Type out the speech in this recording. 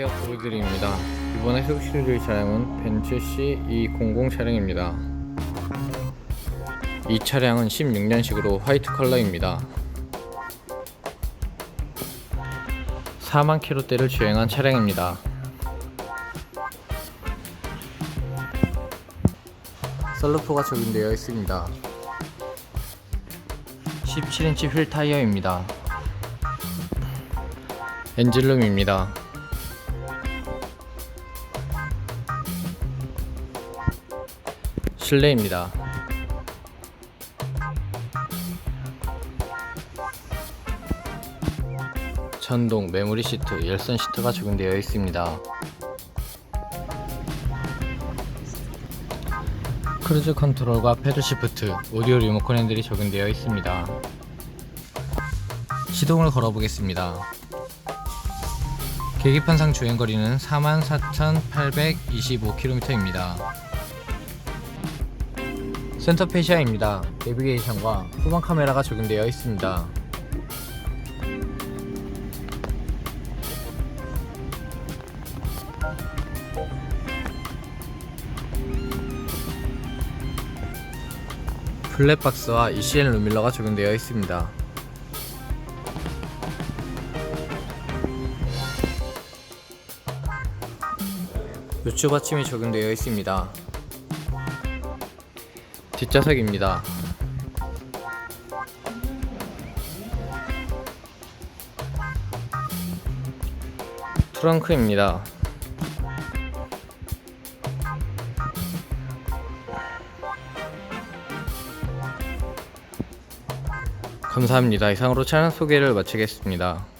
안녕하세요. 보이드림입니다. 이번에 소개시켜드릴 차량은 벤츠 C200 차량입니다. 이 차량은 16년식으로 화이트 컬러입니다. 4만 킬로대를 주행한 차량입니다. 썰루프가 적용되어 있습니다. 17인치 휠 타이어입니다. 엔진룸입니다. 실내입니다. 전동 메모리 시트, 열선 시트가 적용되어 있습니다. 크루즈 컨트롤과 패드 시프트, 오디오 리모컨 핸들이 적용되어 있습니다. 시동을 걸어보겠습니다. 계기판상 주행거리는 44,825km입니다. 센터 페시아입니다. 내비게이션과 후방 카메라가 적용되어 있습니다. 블랙박스와 ECL 루밀러가 적용되어 있습니다. 요추 받침이 적용되어 있습니다. 뒷좌석입니다. 트렁크입니다. 감사합니다. 이상으로 차량 소개를 마치겠습니다.